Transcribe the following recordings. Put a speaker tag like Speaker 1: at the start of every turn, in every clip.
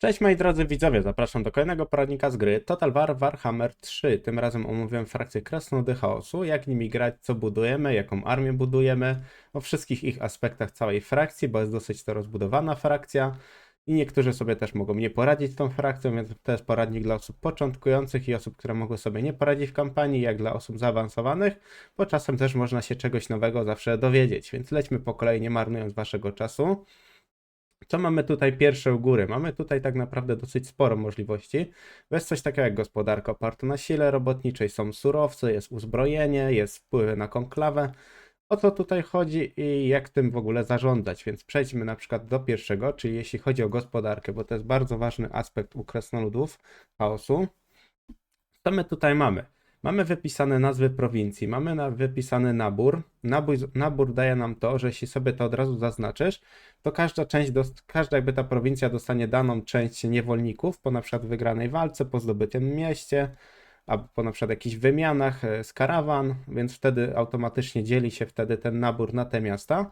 Speaker 1: Cześć moi drodzy widzowie, zapraszam do kolejnego poradnika z gry Total War Warhammer 3. Tym razem omówiłem frakcję Krasnoludy Chaosu, jak nimi grać, co budujemy, jaką armię budujemy, o wszystkich ich aspektach całej frakcji, bo jest dosyć to rozbudowana frakcja i niektórzy sobie też mogą nie poradzić tą frakcją, więc to jest poradnik dla osób początkujących i osób, które mogły sobie nie poradzić w kampanii, jak dla osób zaawansowanych, bo czasem też można się czegoś nowego zawsze dowiedzieć, więc lećmy po kolei, nie marnując waszego czasu. Co mamy tutaj pierwsze u góry? Mamy tutaj tak naprawdę dosyć sporo możliwości. Jest coś takiego jak gospodarka oparta na sile robotniczej, są surowce, jest uzbrojenie, jest wpływy na konklawę. O co tutaj chodzi i jak tym w ogóle zarządzać? Więc przejdźmy na przykład do pierwszego, czyli jeśli chodzi o gospodarkę, bo to jest bardzo ważny aspekt u krasnoludów chaosu. Co my tutaj mamy? Mamy wypisane nazwy prowincji, mamy na, wypisany nabór. nabór. Nabór daje nam to, że jeśli sobie to od razu zaznaczysz, to każda część, każda jakby ta prowincja dostanie daną część niewolników po na przykład wygranej walce, po zdobytym mieście, albo po na przykład jakichś wymianach e, z karawan, więc wtedy automatycznie dzieli się wtedy ten nabór na te miasta.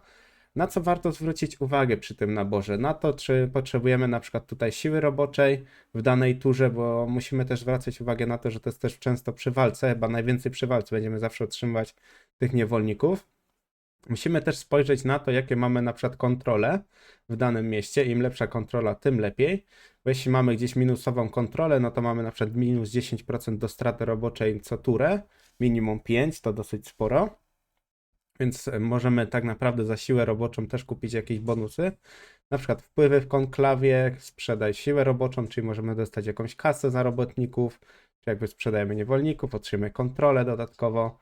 Speaker 1: Na co warto zwrócić uwagę przy tym naborze? Na to, czy potrzebujemy na przykład tutaj siły roboczej w danej turze, bo musimy też zwracać uwagę na to, że to jest też często przy walce, chyba najwięcej przy walce będziemy zawsze otrzymywać tych niewolników. Musimy też spojrzeć na to, jakie mamy na przykład kontrole w danym mieście. Im lepsza kontrola, tym lepiej. Bo jeśli mamy gdzieś minusową kontrolę, no to mamy na przykład minus 10% do straty roboczej co turę, minimum 5, to dosyć sporo. Więc e, możemy tak naprawdę za siłę roboczą też kupić jakieś bonusy. Na przykład wpływy w konklawie, sprzedaj siłę roboczą, czyli możemy dostać jakąś kasę za robotników, czy jakby sprzedajemy niewolników, otrzymamy kontrolę dodatkowo.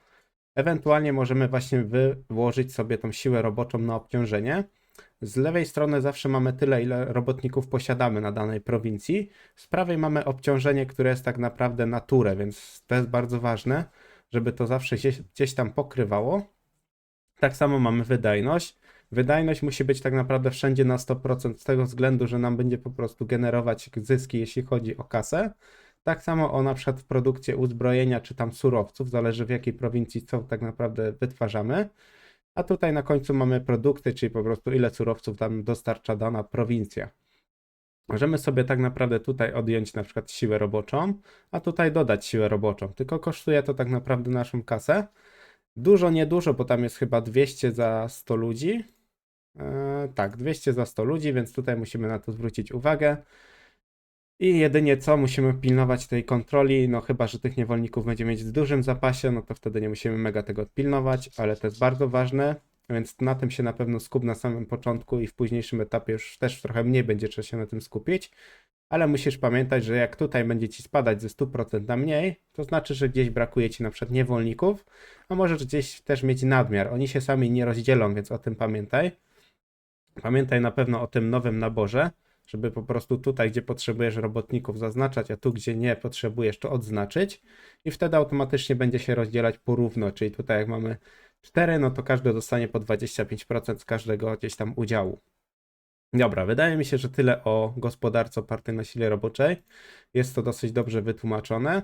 Speaker 1: Ewentualnie możemy właśnie wyłożyć sobie tą siłę roboczą na obciążenie. Z lewej strony zawsze mamy tyle, ile robotników posiadamy na danej prowincji. Z prawej mamy obciążenie, które jest tak naprawdę naturę, więc to jest bardzo ważne, żeby to zawsze gdzieś, gdzieś tam pokrywało. Tak samo mamy wydajność. Wydajność musi być tak naprawdę wszędzie na 100% z tego względu, że nam będzie po prostu generować zyski, jeśli chodzi o kasę. Tak samo o na przykład w produkcie uzbrojenia czy tam surowców, zależy w jakiej prowincji co tak naprawdę wytwarzamy. A tutaj na końcu mamy produkty, czyli po prostu ile surowców tam dostarcza dana prowincja. Możemy sobie tak naprawdę tutaj odjąć na przykład siłę roboczą, a tutaj dodać siłę roboczą, tylko kosztuje to tak naprawdę naszą kasę. Dużo, niedużo, bo tam jest chyba 200 za 100 ludzi. Eee, tak, 200 za 100 ludzi, więc tutaj musimy na to zwrócić uwagę. I jedynie co, musimy pilnować tej kontroli, no chyba, że tych niewolników będziemy mieć w dużym zapasie, no to wtedy nie musimy mega tego odpilnować, ale to jest bardzo ważne, więc na tym się na pewno skup na samym początku i w późniejszym etapie już też trochę mniej będzie trzeba się na tym skupić, ale musisz pamiętać, że jak tutaj będzie ci spadać ze 100% na mniej, to znaczy, że gdzieś brakuje ci na przykład niewolników, a możesz gdzieś też mieć nadmiar. Oni się sami nie rozdzielą, więc o tym pamiętaj. Pamiętaj na pewno o tym nowym naborze, żeby po prostu tutaj, gdzie potrzebujesz robotników zaznaczać, a tu, gdzie nie potrzebujesz, to odznaczyć i wtedy automatycznie będzie się rozdzielać porówno, czyli tutaj jak mamy 4, no to każdy dostanie po 25% z każdego gdzieś tam udziału. Dobra, wydaje mi się, że tyle o gospodarce opartej na sile roboczej. Jest to dosyć dobrze wytłumaczone.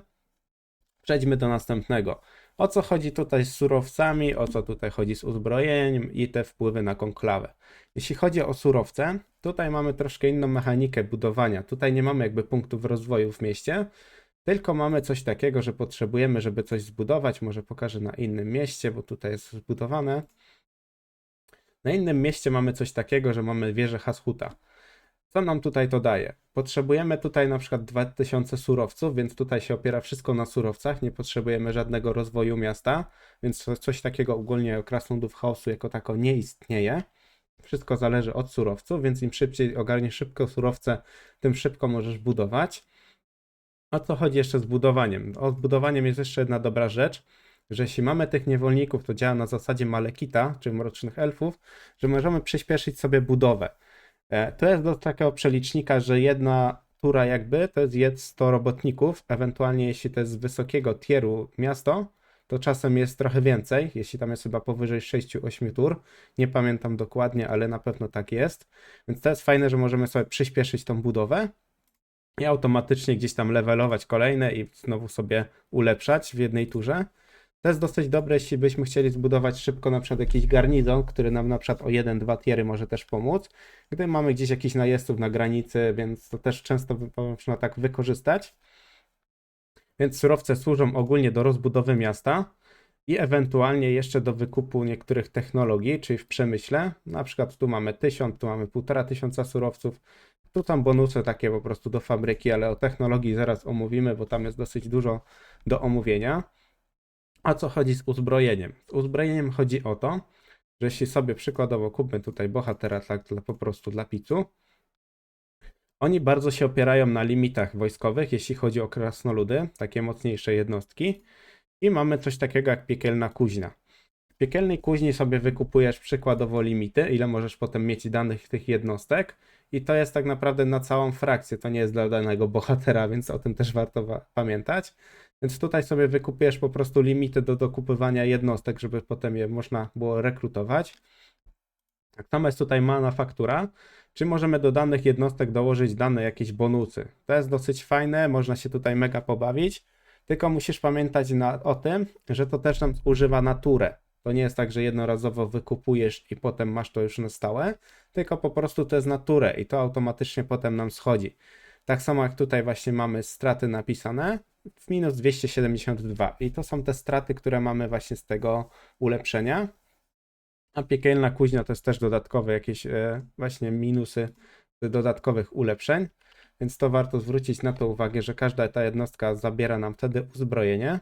Speaker 1: Przejdźmy do następnego. O co chodzi tutaj z surowcami, o co tutaj chodzi z uzbrojeniem i te wpływy na konklawę. Jeśli chodzi o surowce, tutaj mamy troszkę inną mechanikę budowania. Tutaj nie mamy jakby punktów rozwoju w mieście, tylko mamy coś takiego, że potrzebujemy, żeby coś zbudować. Może pokażę na innym mieście, bo tutaj jest zbudowane. Na innym mieście mamy coś takiego, że mamy wieżę Hashuta. Co nam tutaj to daje? Potrzebujemy tutaj na przykład 2000 surowców, więc tutaj się opiera wszystko na surowcach, nie potrzebujemy żadnego rozwoju miasta, więc co- coś takiego ogólnie krasnoludów chaosu jako tako nie istnieje. Wszystko zależy od surowców, więc im szybciej ogarniesz szybko surowce, tym szybko możesz budować. O co chodzi jeszcze z budowaniem? O budowaniem jest jeszcze jedna dobra rzecz, że jeśli mamy tych niewolników, to działa na zasadzie Malekita, czy mrocznych elfów, że możemy przyspieszyć sobie budowę. E, To jest do takiego przelicznika, że jedna tura jakby to jest jed 100 robotników, ewentualnie jeśli to jest z wysokiego tieru miasto, to czasem jest trochę więcej, jeśli tam jest chyba powyżej 6-8 tur, nie pamiętam dokładnie, ale na pewno tak jest. Więc to jest fajne, że możemy sobie przyspieszyć tą budowę i automatycznie gdzieś tam levelować kolejne i znowu sobie ulepszać w jednej turze. To jest dosyć dobre, jeśli byśmy chcieli zbudować szybko na przykład jakiś garnizon, który nam na przykład o 1-2 tiery może też pomóc, gdy mamy gdzieś jakiś najeźdźców na granicy, więc to też często można tak wykorzystać. Więc surowce służą ogólnie do rozbudowy miasta i ewentualnie jeszcze do wykupu niektórych technologii, czyli w przemyśle. Na przykład tu mamy 1000, tu mamy 1,5 tysiąca surowców. Tu tam bonusy takie po prostu do fabryki, ale o technologii zaraz omówimy, bo tam jest dosyć dużo do omówienia. A co chodzi z uzbrojeniem? Z uzbrojeniem chodzi o to, że jeśli sobie przykładowo kupmy tutaj bohatera tak dla, po prostu dla picu, oni bardzo się opierają na limitach wojskowych, jeśli chodzi o krasnoludy, takie mocniejsze jednostki. I mamy coś takiego jak piekielna kuźnia. W piekielnej kuźni sobie wykupujesz przykładowo limity, ile możesz potem mieć danych tych jednostek. I to jest tak naprawdę na całą frakcję, to nie jest dla danego bohatera, więc o tym też warto wa- pamiętać. Więc tutaj sobie wykupujesz po prostu limity do dokupywania jednostek, żeby potem je można było rekrutować. Tak samo jest tutaj manufaktura, czy możemy do danych jednostek dołożyć dane jakieś bonusy. To jest dosyć fajne, można się tutaj mega pobawić, tylko musisz pamiętać na, o tym, że to też nam używa naturę. To nie jest tak, że jednorazowo wykupujesz i potem masz to już na stałe, tylko po prostu to jest naturę i to automatycznie potem nam schodzi. Tak samo jak tutaj właśnie mamy straty napisane w minus 272 i to są te straty, które mamy właśnie z tego ulepszenia. A piekielna kuźnia to jest też dodatkowe jakieś e, właśnie minusy dodatkowych ulepszeń, więc to warto zwrócić na to uwagę, że każda ta jednostka zabiera nam wtedy uzbrojenie.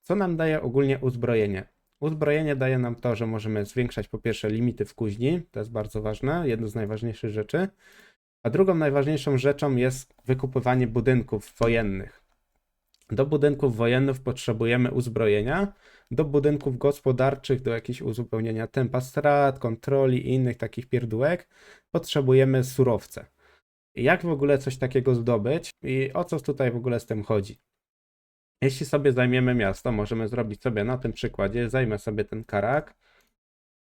Speaker 1: Co nam daje ogólnie uzbrojenie? Uzbrojenie daje nam to, że możemy zwiększać po pierwsze limity w kuźni, to jest bardzo ważne, jedno z najważniejszych rzeczy. A drugą najważniejszą rzeczą jest wykupywanie budynków wojennych. Do budynków wojennych potrzebujemy uzbrojenia, do budynków gospodarczych, do jakiegoś uzupełnienia tempa strat, kontroli i innych takich pierdółek potrzebujemy surowce. Jak w ogóle coś takiego zdobyć i o co tutaj w ogóle z tym chodzi? Jeśli sobie zajmiemy miasto, możemy zrobić sobie na tym przykładzie, zajmę sobie ten karak,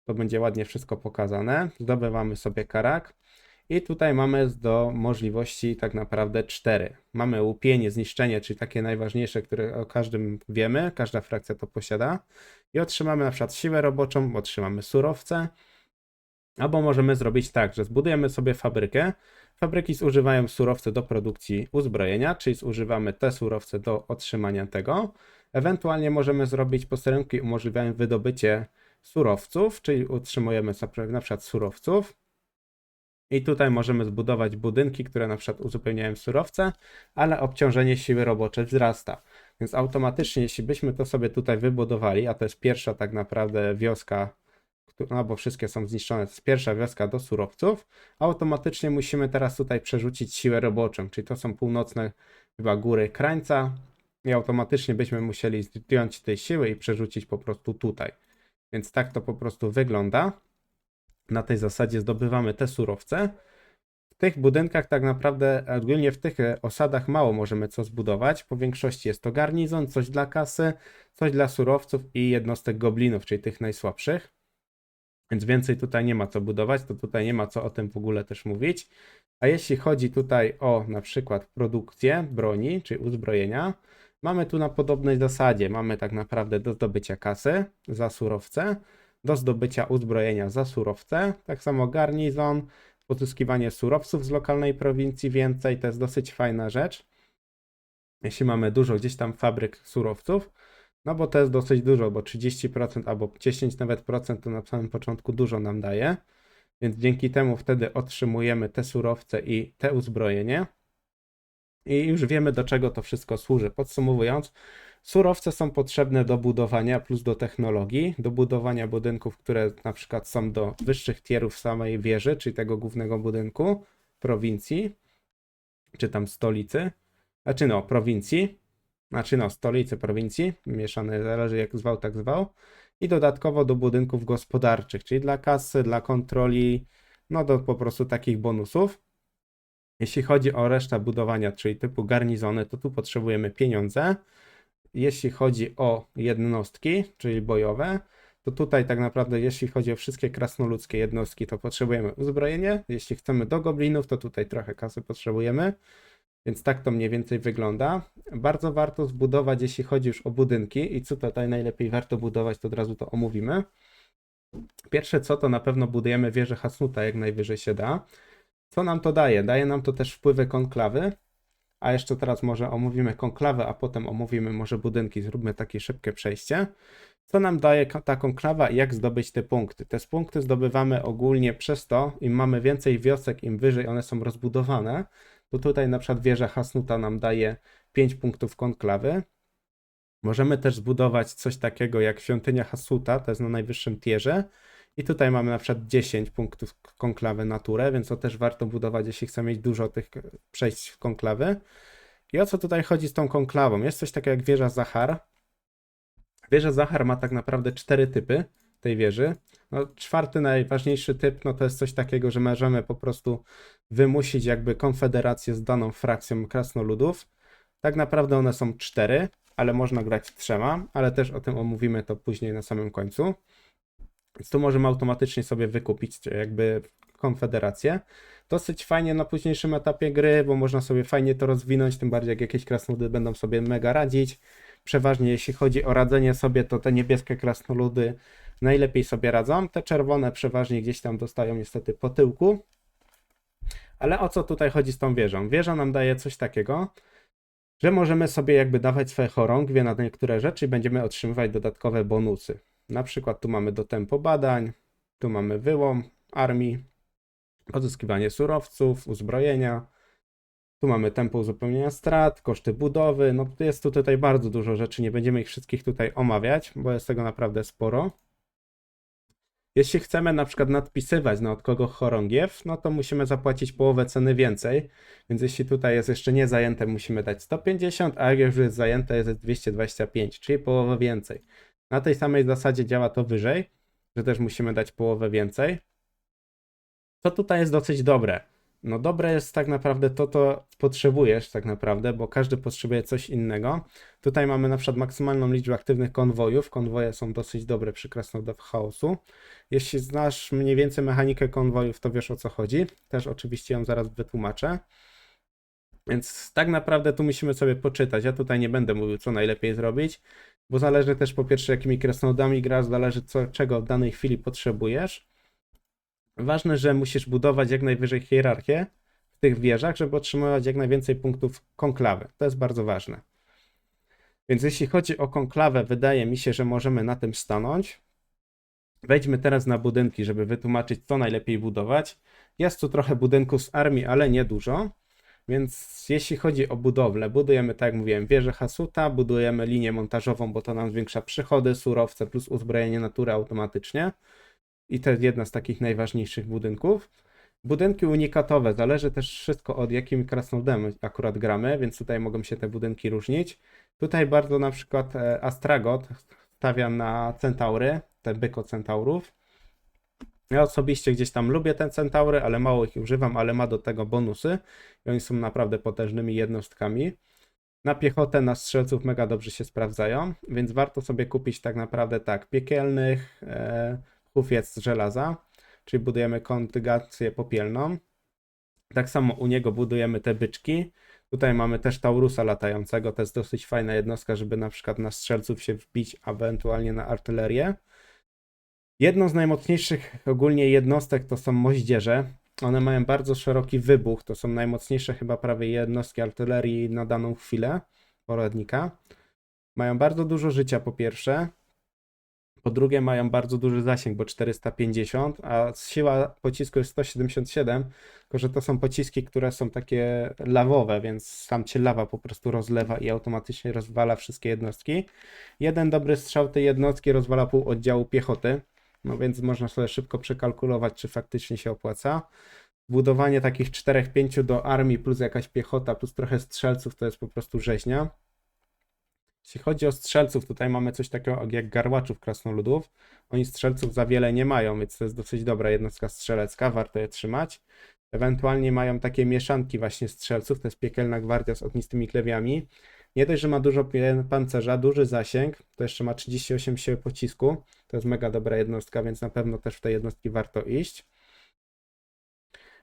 Speaker 1: to będzie ładnie wszystko pokazane, zdobywamy sobie karak i tutaj mamy do możliwości tak naprawdę cztery. Mamy łupienie, zniszczenie, czyli takie najważniejsze, które o każdym wiemy, każda frakcja to posiada. I otrzymamy na przykład siłę roboczą, otrzymamy surowce. Albo możemy zrobić tak, że zbudujemy sobie fabrykę. Fabryki zużywają surowce do produkcji uzbrojenia, czyli zużywamy te surowce do otrzymania tego. Ewentualnie możemy zrobić posterunki umożliwiają wydobycie surowców, czyli utrzymujemy na przykład surowców. I tutaj możemy zbudować budynki, które na przykład uzupełniają surowce, ale obciążenie siły roboczej wzrasta. Więc automatycznie, jeśli byśmy to sobie tutaj wybudowali, a to jest pierwsza tak naprawdę wioska, no bo wszystkie są zniszczone, to jest pierwsza wioska do surowców, automatycznie musimy teraz tutaj przerzucić siłę roboczą, czyli to są północne chyba góry krańca i automatycznie byśmy musieli zdjąć tej siły i przerzucić po prostu tutaj. Więc tak to po prostu wygląda na tej zasadzie zdobywamy te surowce. W tych budynkach tak naprawdę, ogólnie w tych e, osadach mało możemy co zbudować. Po większości jest to garnizon, coś dla kasy, coś dla surowców i jednostek goblinów, czyli tych najsłabszych. Więc więcej tutaj nie ma co budować, to tutaj nie ma co o tym w ogóle też mówić. A jeśli chodzi tutaj o na przykład produkcję broni, czy uzbrojenia, mamy tu na podobnej zasadzie. Mamy tak naprawdę do zdobycia kasy za surowce, do zdobycia uzbrojenia za surowce, tak samo garnizon, pozyskiwanie surowców z lokalnej prowincji więcej, to jest dosyć fajna rzecz. Jeśli mamy dużo gdzieś tam fabryk surowców, no bo to jest dosyć dużo, bo 30% albo 10 nawet procent to na samym początku dużo nam daje, więc dzięki temu wtedy otrzymujemy te surowce i te uzbrojenie. I już wiemy do czego to wszystko służy. Podsumowując, Surowce są potrzebne do budowania plus do technologii, do budowania budynków, które na przykład są do wyższych tierów samej wieży, czyli tego głównego budynku prowincji, czy tam stolicy, znaczy no, prowincji, znaczy no, stolicy prowincji, mieszane, zależy jak zwał, tak zwał, i dodatkowo do budynków gospodarczych, czyli dla kasy, dla kontroli, no do po prostu takich bonusów. Jeśli chodzi o resztę budowania, czyli typu garnizony, to tu potrzebujemy pieniądze. Jeśli chodzi o jednostki, czyli bojowe, to tutaj tak naprawdę, jeśli chodzi o wszystkie krasnoludzkie jednostki, to potrzebujemy uzbrojenie. Jeśli chcemy do goblinów, to tutaj trochę kasy potrzebujemy. Więc tak to mniej więcej wygląda. Bardzo warto zbudować, jeśli chodzi już o budynki i co tutaj najlepiej warto budować, to od razu to omówimy. Pierwsze co, to na pewno budujemy wieżę Hasnuta jak najwyżej się da. Co nam to daje? Daje nam to też wpływy konklawy, a jeszcze teraz może omówimy konklawę, a potem omówimy może budynki, zróbmy takie szybkie przejście. Co nam daje ta konklawa i jak zdobyć te punkty? Te punkty zdobywamy ogólnie przez to, im mamy więcej wiosek, im wyżej one są rozbudowane, to tutaj na przykład wieża Hasnuta nam daje 5 punktów konklawy. Możemy też zbudować coś takiego jak świątynia Hasuta, to jest na najwyższym tierze. I tutaj mamy na przykład 10 punktów konklawy naturę, więc to też warto budować, jeśli chcemy mieć dużo tych przejść w konklawy. I o co tutaj chodzi z tą konklawą? Jest coś takiego jak wieża Zachar. Wieża Zachar ma tak naprawdę cztery typy tej wieży. No, czwarty, najważniejszy typ, no to jest coś takiego, że możemy po prostu wymusić jakby konfederację z daną frakcją krasnoludów. Tak naprawdę one są cztery, ale można grać trzema, ale też o tym omówimy to później na samym końcu. Tu możemy automatycznie sobie wykupić jakby konfederację. Dosyć fajnie na późniejszym etapie gry, bo można sobie fajnie to rozwinąć, tym bardziej jak jakieś krasnoludy będą sobie mega radzić. Przeważnie jeśli chodzi o radzenie sobie, to te niebieskie krasnoludy najlepiej sobie radzą. Te czerwone przeważnie gdzieś tam dostają niestety po tyłku. Ale o co tutaj chodzi z tą wieżą? Wieża nam daje coś takiego, że możemy sobie jakby dawać swoje chorągwie na niektóre rzeczy i będziemy otrzymywać dodatkowe bonusy. Na przykład tu mamy do tempo badań, tu mamy wyłom armii, pozyskiwanie surowców, uzbrojenia. Tu mamy tempo uzupełnienia strat, koszty budowy. No jest tu tutaj bardzo dużo rzeczy, nie będziemy ich wszystkich tutaj omawiać, bo jest tego naprawdę sporo. Jeśli chcemy na przykład nadpisywać na od kogo chorągiew, no to musimy zapłacić połowę ceny więcej. Więc jeśli tutaj jest jeszcze nie zajęte, musimy dać 150, a jak już jest zajęte, jest 225, czyli połowę więcej. Na tej samej zasadzie działa to wyżej, że też musimy dać połowę więcej. Co tutaj jest dosyć dobre? No dobre jest tak naprawdę to, to potrzebujesz tak naprawdę, bo każdy potrzebuje coś innego. Tutaj mamy na przykład maksymalną liczbę aktywnych konwojów. Konwoje są dosyć dobre przy Krasnodęb Chaosu. Jeśli znasz mniej więcej mechanikę konwojów, to wiesz o co chodzi. Też oczywiście ją zaraz wytłumaczę. Więc tak naprawdę tu musimy sobie poczytać. Ja tutaj nie będę mówił, co najlepiej zrobić, bo zależy też po pierwsze, jakimi krasnodami grasz, zależy co, czego w danej chwili potrzebujesz. Ważne, że musisz budować jak najwyżej hierarchię w tych wieżach, żeby otrzymywać jak najwięcej punktów konklawy. To jest bardzo ważne. Więc jeśli chodzi o konklawę, wydaje mi się, że możemy na tym stanąć. Wejdźmy teraz na budynki, żeby wytłumaczyć, co najlepiej budować. Jest tu trochę budynków z armii, ale nie dużo. Więc jeśli chodzi o budowlę, budujemy, tak jak mówiłem, wieżę Hasuta, budujemy linię montażową, bo to nam zwiększa przychody, surowce plus uzbrojenie natury automatycznie. I to jest jedna z takich najważniejszych budynków. Budynki unikatowe, zależy też wszystko od jakim krasnoludem akurat gramy, więc tutaj mogą się te budynki różnić. Tutaj bardzo na przykład e, Astragot stawia na centaury, te byko centaurów. Ja osobiście gdzieś tam lubię te centaury, ale mało ich używam, ale ma do tego bonusy i oni są naprawdę potężnymi jednostkami. Na piechotę, na strzelców mega dobrze się sprawdzają, więc warto sobie kupić tak naprawdę tak, piekielnych, e, hufiec z żelaza, czyli budujemy kontygację popielną. Tak samo u niego budujemy te byczki. Tutaj mamy też Taurusa latającego, to jest dosyć fajna jednostka, żeby na przykład na strzelców się wbić, ewentualnie na artylerię. Jedną z najmocniejszych ogólnie jednostek to są moździerze. One mają bardzo szeroki wybuch, to są najmocniejsze chyba prawie jednostki artylerii na daną chwilę poradnika. Mają bardzo dużo życia po pierwsze. Po drugie mają bardzo duży zasięg, bo 450, a siła pocisku jest 177, tylko że to są pociski, które są takie lawowe, więc sam cię lawa po prostu rozlewa i automatycznie rozwala wszystkie jednostki. Jeden dobry strzał tej jednostki rozwala pół oddziału piechoty, no więc można sobie szybko przekalkulować, czy faktycznie się opłaca. Budowanie takich 4-5 do armii plus jakaś piechota plus trochę strzelców to jest po prostu rzeźnia. Jeśli chodzi o strzelców, tutaj mamy coś takiego jak garłaczów krasnoludów. Oni strzelców za wiele nie mają, więc to jest dosyć dobra jednostka strzelecka, warto je trzymać. Ewentualnie mają takie mieszanki właśnie strzelców, to jest piekielna gwardia z ognistymi klewiami. Nie dość, że ma dużo pancerza, duży zasięg, to jeszcze ma 38 siły pocisku. To jest mega dobra jednostka, więc na pewno też w te jednostki warto iść.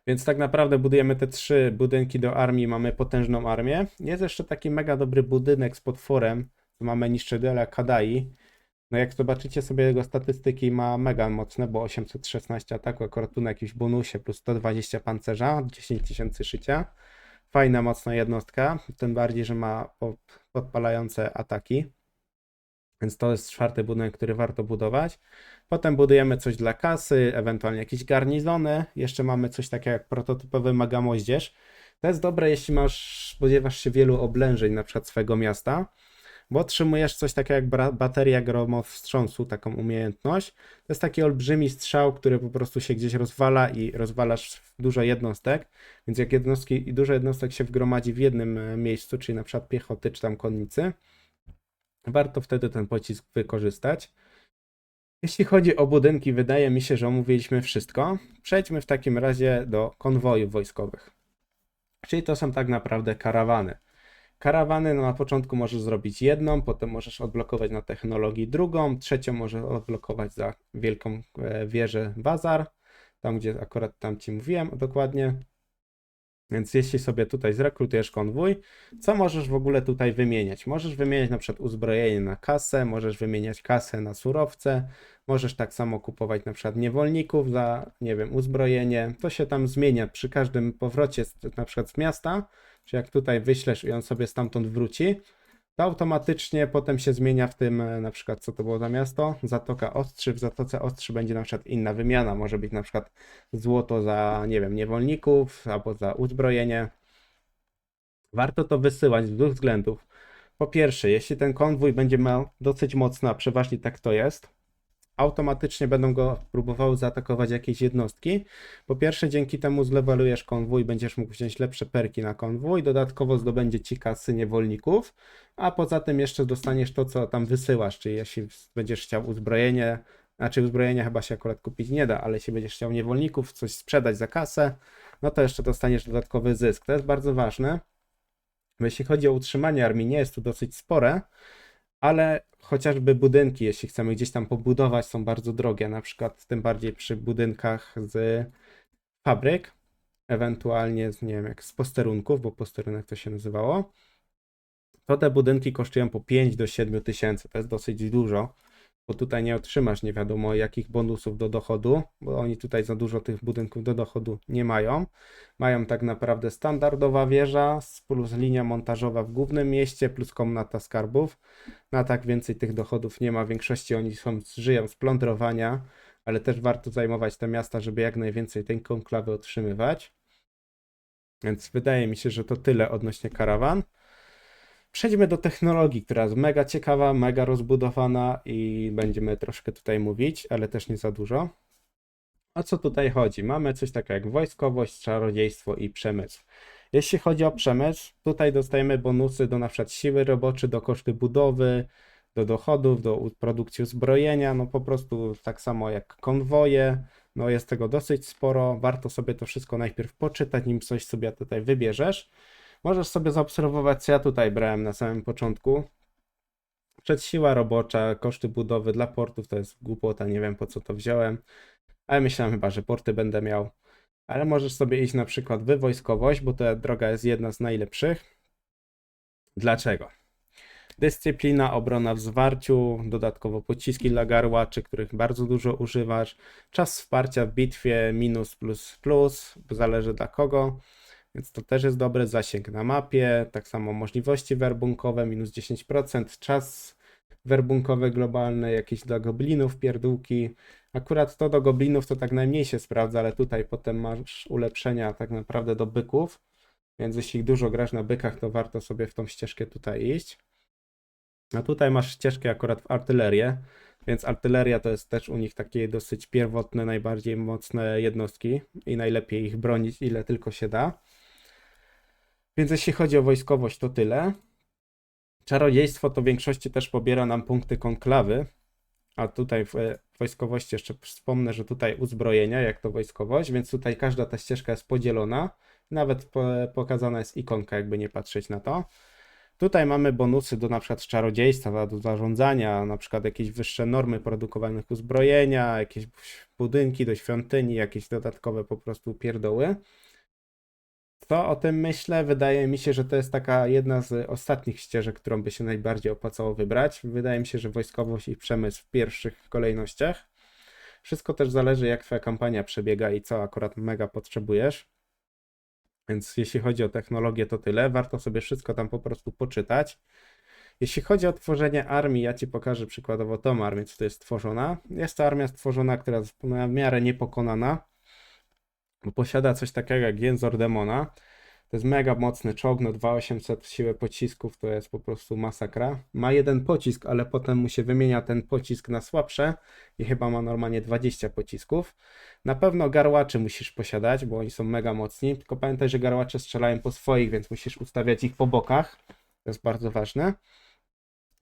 Speaker 1: Więc tak naprawdę budujemy te trzy budynki do armii, mamy potężną armię. Jest jeszcze taki mega dobry budynek z potworem, co mamy niszczyciela Kadai. No jak zobaczycie sobie jego statystyki, ma mega mocne, bo 816 ataku, akurat tu na jakimś bonusie, plus 120 pancerza, 10 tysięcy szycia. Fajna, mocna jednostka, tym bardziej, że ma po- podpalające ataki. Więc to jest czwarty budynek, który warto budować. Potem budujemy coś dla kasy, ewentualnie jakieś garnizony. Jeszcze mamy coś takiego jak prototypowy mega moździerz. To jest dobre, jeśli masz, spodziewasz się wielu oblężeń, na przykład swego miasta, bo otrzymujesz coś takiego jak bateria gromowstrząsu, taką umiejętność. To jest taki olbrzymi strzał, który po prostu się gdzieś rozwala i rozwalasz dużo jednostek. Więc jak jednostki i dużo jednostek się wgromadzi w jednym e, miejscu, czyli na przykład piechoty czy tam konnicy, warto wtedy ten pocisk wykorzystać. Jeśli chodzi o budynki, wydaje mi się, że omówiliśmy wszystko. Przejdźmy w takim razie do konwojów wojskowych. Czyli to są tak naprawdę karawany. Karawany no na początku możesz zrobić jedną, potem możesz odblokować na technologii drugą, trzecią możesz odblokować za wielką e, wieżę Bazar, tam gdzie akurat tam ci mówiłem dokładnie. Więc jeśli sobie tutaj zrekrutujesz konwój, co możesz w ogóle tutaj wymieniać? Możesz wymieniać na przykład uzbrojenie na kasę, możesz wymieniać kasę na surowce, możesz tak samo kupować na przykład niewolników za, nie wiem, uzbrojenie. To się tam zmienia przy każdym powrocie z, na przykład z miasta, czy jak tutaj wyślesz i on sobie stamtąd wróci, to automatycznie potem się zmienia w tym, e, na przykład co to było za miasto, Zatoka Ostrzy, w Zatoce Ostrzy będzie na przykład inna wymiana, może być na przykład złoto za, nie wiem, niewolników, albo za uzbrojenie. Warto to wysyłać z dwóch względów. Po pierwsze, jeśli ten konwój będzie miał dosyć mocno, a przeważnie tak to jest, automatycznie będą go próbowały zaatakować jakieś jednostki. Po pierwsze, dzięki temu zlewalujesz konwój, będziesz mógł wziąć lepsze perki na konwój, dodatkowo zdobędzie ci kasy niewolników, a poza tym jeszcze dostaniesz to, co tam wysyłasz, czyli jeśli będziesz chciał uzbrojenie, znaczy uzbrojenia chyba się akurat kupić nie da, ale jeśli będziesz chciał niewolników, coś sprzedać za kasę, no to jeszcze dostaniesz dodatkowy zysk. To jest bardzo ważne. Jeśli chodzi o utrzymanie armii, nie jest to dosyć spore, ale chociażby budynki, jeśli chcemy gdzieś tam pobudować, są bardzo drogie. Na przykład tym bardziej przy budynkach z fabryk, ewentualnie z, nie wiem, jak z posterunków, bo posterunek to się nazywało, to te budynki kosztują po 5 do 7 tysięcy. To jest dosyć dużo, bo tutaj nie otrzymasz nie wiadomo jakich bonusów do dochodu, bo oni tutaj za dużo tych budynków do dochodu nie mają. Mają tak naprawdę standardowa wieża plus linia montażowa w głównym mieście plus komnata skarbów. Na tak więcej tych dochodów nie ma. W większości oni są, żyją z plądrowania, ale też warto zajmować te miasta, żeby jak najwięcej tej konklawy otrzymywać. Więc wydaje mi się, że to tyle odnośnie karawan. Przejdźmy do technologii, która jest mega ciekawa, mega rozbudowana i będziemy troszkę tutaj mówić, ale też nie za dużo. O co tutaj chodzi? Mamy coś takiego jak wojskowość, czarodziejstwo i przemysł. Jeśli chodzi o przemysł, tutaj dostajemy bonusy do na przykład siły roboczej, do koszty budowy, do dochodów, do produkcji uzbrojenia, no po prostu tak samo jak konwoje, no jest tego dosyć sporo, warto sobie to wszystko najpierw poczytać, nim coś sobie tutaj wybierzesz. Możesz sobie zaobserwować, co ja tutaj brałem na samym początku. Przedsiła robocza, koszty budowy dla portów to jest głupota, nie wiem po co to wziąłem, ale myślałem chyba, że porty będę miał. Ale możesz sobie iść na przykład w wojskowość, bo ta droga jest jedna z najlepszych. Dlaczego? Dyscyplina, obrona w zwarciu, dodatkowo pociski dla garłaczy, których bardzo dużo używasz. Czas wsparcia w bitwie minus plus plus, zależy dla kogo. Więc to też jest dobry zasięg na mapie. Tak samo możliwości werbunkowe minus 10%. Czas werbunkowy globalny, jakieś dla goblinów, pierdółki. Akurat to do goblinów to tak najmniej się sprawdza, ale tutaj potem masz ulepszenia tak naprawdę do byków. Więc jeśli dużo grasz na bykach, to warto sobie w tą ścieżkę tutaj iść. A tutaj masz ścieżkę akurat w artylerię, więc artyleria to jest też u nich takie dosyć pierwotne, najbardziej mocne jednostki i najlepiej ich bronić ile tylko się da. Więc jeśli chodzi o wojskowość, to tyle. Czarodziejstwo to w większości też pobiera nam punkty konklawy, a tutaj w e, wojskowości jeszcze wspomnę, że tutaj uzbrojenia, jak to wojskowość, więc tutaj każda ta ścieżka jest podzielona. Nawet po, pokazana jest ikonka, jakby nie patrzeć na to. Tutaj mamy bonusy do na przykład czarodziejstwa, do zarządzania, na przykład jakieś wyższe normy produkowanych uzbrojenia, jakieś budynki do świątyni, jakieś dodatkowe po prostu pierdoły. Co o tym myślę? Wydaje mi się, że to jest taka jedna z ostatnich ścieżek, którą by się najbardziej opłacało wybrać. Wydaje mi się, że wojskowość i przemysł w pierwszych kolejnościach. Wszystko też zależy, jak twoja kampania przebiega i co akurat mega potrzebujesz. Więc jeśli chodzi o technologię, to tyle. Warto sobie wszystko tam po prostu poczytać. Jeśli chodzi o tworzenie armii, ja Ci pokażę przykładowo tą armię, co to jest stworzona. Jest to armia stworzona, która jest w miarę niepokonana, posiada coś takiego jak Jęzor Demona. To jest mega mocny czołg, no 2800 siłę pocisków to jest po prostu masakra. Ma jeden pocisk, ale potem mu się wymienia ten pocisk na słabsze i chyba ma normalnie 20 pocisków. Na pewno garłaczy musisz posiadać, bo oni są mega mocni, tylko pamiętaj, że garłacze strzelają po swoich, więc musisz ustawiać ich po bokach. To jest bardzo ważne.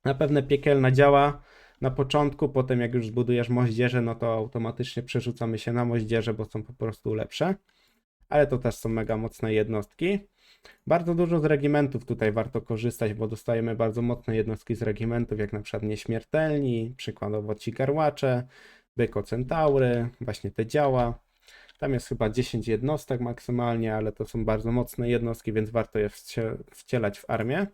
Speaker 1: Na pewno piekielna działa na początku, potem jak już zbudujesz moździerze, no to automatycznie przerzucamy się na moździerze, bo są po prostu lepsze. Ale to też są mega mocne jednostki. Bardzo dużo z regimentów tutaj warto korzystać, bo dostajemy bardzo mocne jednostki z regimentów, jak na przykład Nieśmiertelni, przykładowo ci garłacze, Bykocentaury, właśnie te działa. Tam jest chyba 10 jednostek maksymalnie, ale to są bardzo mocne jednostki, więc warto je wcie- wcielać w armię.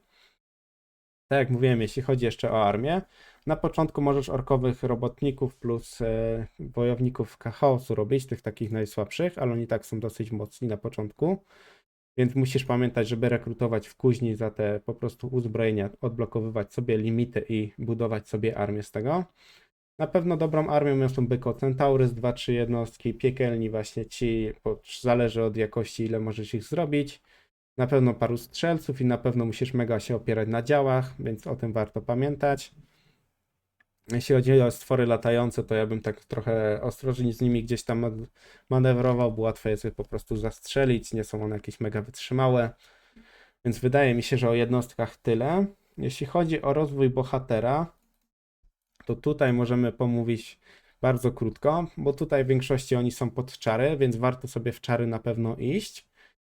Speaker 1: Tak jak mówiłem, jeśli chodzi jeszcze o armię, na początku możesz orkowych robotników plus e, wojowników chaosu robić, tych takich najsłabszych, ale oni tak są dosyć mocni na początku. Więc musisz pamiętać, żeby rekrutować w kuźni za te po prostu uzbrojenia, odblokowywać sobie limity i budować sobie armię z tego. Na pewno dobrą armią są Byko Centaurys, 2-3 jednostki, piekielni właśnie ci, zależy od jakości ile możesz ich zrobić. Na pewno paru strzelców i na pewno musisz mega się opierać na działach, więc o tym warto pamiętać. Jeśli chodzi o stwory latające, to ja bym tak trochę ostrożnie z nimi gdzieś tam man- manewrował, bo łatwo jest je po prostu zastrzelić, nie są one jakieś mega wytrzymałe. Więc wydaje mi się, że o jednostkach tyle. Jeśli chodzi o rozwój bohatera, to tutaj możemy pomówić bardzo krótko, bo tutaj w większości oni są pod czary, więc warto sobie w czary na pewno iść.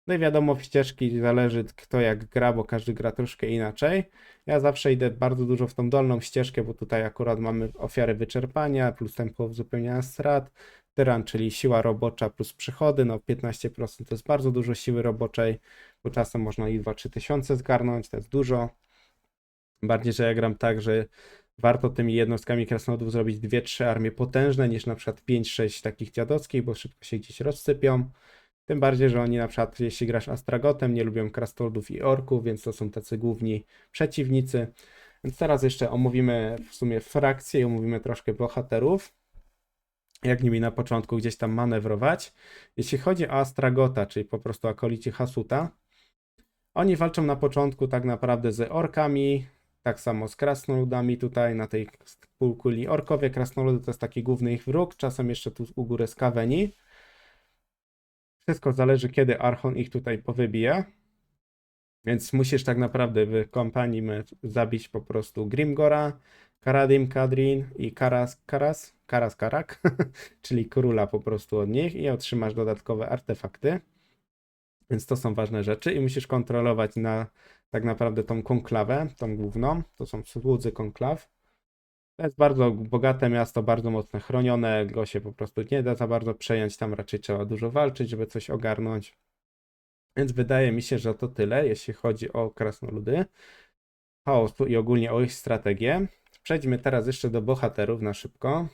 Speaker 1: No i wiadomo, w ścieżki zależy kto jak gra, bo każdy gra troszkę inaczej. Ja zawsze idę bardzo dużo w tą dolną ścieżkę, bo tutaj akurat mamy ofiary wyczerpania, plus tempo uzupełniania strat, tyran, czyli siła robocza plus przychody, no 15% to jest bardzo dużo siły roboczej, bo czasem można i 2-3 tysiące zgarnąć, to jest dużo. Bardziej, że ja gram tak, że warto tymi jednostkami krasnodów zrobić 2-3 armie potężne, niż na przykład 5-6 takich dziadowskich, bo szybko się gdzieś rozsypią. Tym bardziej, że oni na przykład, jeśli grasz Astragotem, nie lubią krasnoludów i orków, więc to są tacy główni przeciwnicy. Więc teraz jeszcze omówimy w sumie frakcje i omówimy troszkę bohaterów. Jak nimi na początku gdzieś tam manewrować. Jeśli chodzi o Astragota, czyli po prostu akolici Hasuta, oni walczą na początku tak naprawdę z orkami, tak samo z krasnoludami tutaj na tej półkuli orkowie. Krasnoludy to jest taki główny ich wróg, czasem jeszcze tu u góry skaweni. Wszystko zależy, kiedy Archon ich tutaj powybije. Więc musisz tak naprawdę w kompanii zabić po prostu Grimgora, Karadim Kadrin i Karas Karas, Karas Karak, czyli króla po prostu od nich i otrzymasz dodatkowe artefakty. Więc to są ważne rzeczy i musisz kontrolować na tak naprawdę tą konklawę, tą główną. To są słudzy konklaw. To jest bardzo bogate miasto, bardzo mocno chronione, go się po prostu nie da za bardzo przejąć, tam raczej trzeba dużo walczyć, żeby coś ogarnąć. Więc wydaje mi się, że to tyle, jeśli chodzi o krasnoludy, chaosu i ogólnie o ich strategię. Przejdźmy teraz jeszcze do bohaterów na szybko.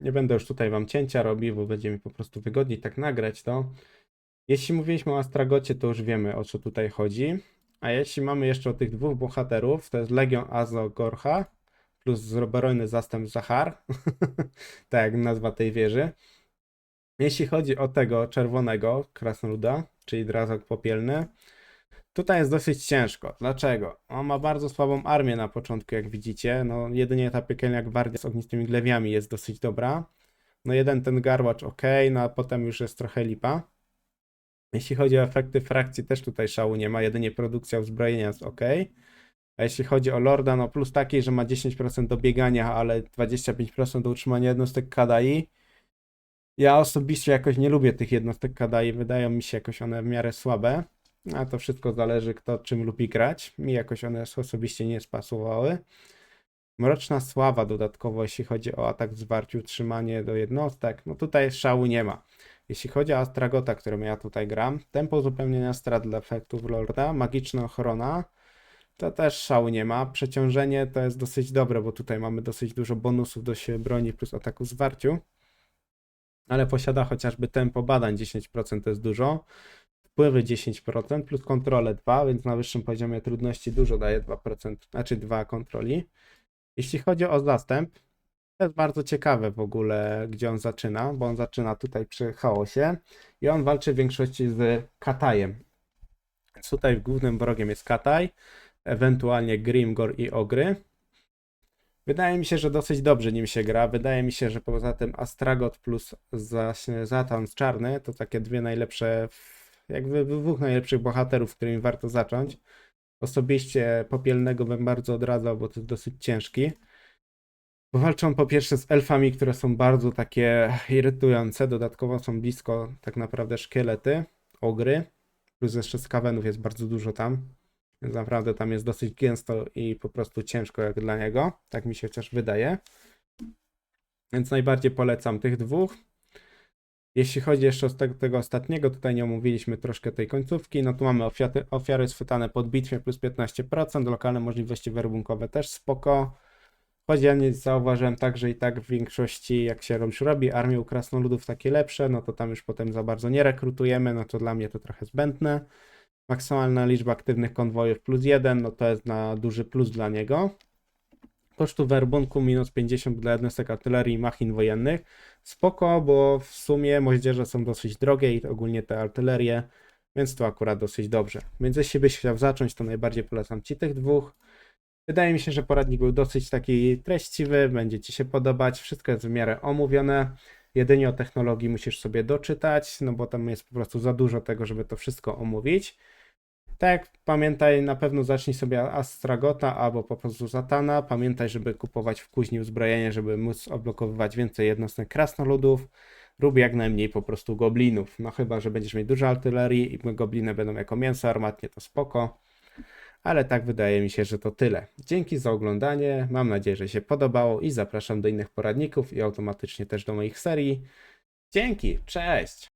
Speaker 1: Nie będę już tutaj wam cięcia robił, bo będzie mi po prostu wygodniej tak nagrać to. Jeśli mówiliśmy o Astragocie, to już wiemy o co tutaj chodzi. A jeśli mamy jeszcze o tych dwóch bohaterów, to jest Legion Azogorha plus zbrojny zastęp Zahar, tak jak nazwa tej wieży. Jeśli chodzi o tego czerwonego krasnoluda, czyli drazok popielny, tutaj jest dosyć ciężko. Dlaczego? On ma bardzo słabą armię na początku, jak widzicie. No, jedynie ta piekielna gwardia z ognistymi glewiami jest dosyć dobra. No, jeden ten garłacz ok, no a potem już jest trochę lipa. Jeśli chodzi o efekty frakcji, też tutaj szału nie ma, jedynie produkcja uzbrojenia jest ok. A jeśli chodzi o Lorda, no plus taki, że ma 10% do biegania, ale 25% do utrzymania jednostek KDI. Ja osobiście jakoś nie lubię tych jednostek Kadai, wydają mi się jakoś one w miarę słabe. A to wszystko zależy kto czym lubi grać. Mi jakoś one osobiście nie spasowały. Mroczna sława dodatkowo, jeśli chodzi o atak w zwarciu, utrzymanie do jednostek, no tutaj szału nie ma. Jeśli chodzi o Astragota, którym ja tutaj gram, tempo uzupełnienia strat dla efektów Lorda, magiczna ochrona, to też szału nie ma. Przeciążenie to jest dosyć dobre, bo tutaj mamy dosyć dużo bonusów do siły broni plus ataku zwarciu. Ale posiada chociażby tempo badań 10% to jest dużo. Wpływy 10% plus kontrolę 2, więc na wyższym poziomie trudności dużo daje 2%, znaczy 2 kontroli. Jeśli chodzi o zastęp, to jest bardzo ciekawe w ogóle, gdzie on zaczyna, bo on zaczyna tutaj przy chaosie i on walczy w większości z Katajem. Więc tutaj głównym wrogiem jest Kataj, ewentualnie Grimgor i Ogry. Wydaje mi się, że dosyć dobrze nim się gra. Wydaje mi się, że poza tym Astragot plus Zatan Czarny to takie dwie najlepsze, jakby dwóch najlepszych bohaterów, którymi warto zacząć. Osobiście Popielnego bym bardzo odradzał, bo to jest dosyć ciężki. Walczą po pierwsze z elfami, które są bardzo takie irytujące. Dodatkowo są blisko tak naprawdę szkielety, ogry. Plus jeszcze skawenów jest bardzo dużo tam. Więc naprawdę tam jest dosyć gęsto i po prostu ciężko jak dla niego. Tak mi się chociaż wydaje. Więc najbardziej polecam tych dwóch. Jeśli chodzi jeszcze o tego, tego ostatniego, tutaj nie omówiliśmy troszkę tej końcówki. No tu mamy ofiary, ofiary schwytane pod bitwie plus 15%, lokalne możliwości werbunkowe też spoko. Nie zauważyłem tak, że i tak w większości, jak się już robi, armię u krasnoludów takie lepsze, no to tam już potem za bardzo nie rekrutujemy, no to dla mnie to trochę zbędne. Maksymalna liczba aktywnych konwojów plus 1, no to jest na duży plus dla niego. Kosztu werbunku minus 50 dla jednostek artylerii i machin wojennych. Spoko, bo w sumie moździerze są dosyć drogie i ogólnie te artylerie, więc to akurat dosyć dobrze. Więc jeśli byś chciał zacząć, to najbardziej polecam Ci tych dwóch. Wydaje mi się, że poradnik był dosyć taki treściwy, będzie Ci się podobać, wszystko jest w miarę omówione. Jedynie o technologii musisz sobie doczytać, no bo tam jest po prostu za dużo tego, żeby to wszystko omówić. Tak, pamiętaj, na pewno zacznij sobie Astragota albo po prostu Zatana. Pamiętaj, żeby kupować w kuźni uzbrojenie, żeby móc odblokowywać więcej jednostek krasnoludów. Rób jak najmniej po prostu goblinów. No chyba, że będziesz mieć dużo artylerii i gobliny będą jako mięso armatnie, to spoko. Ale tak wydaje mi się, że to tyle. Dzięki za oglądanie. Mam nadzieję, że się podobało i zapraszam do innych poradników i automatycznie też do moich serii. Dzięki, cześć!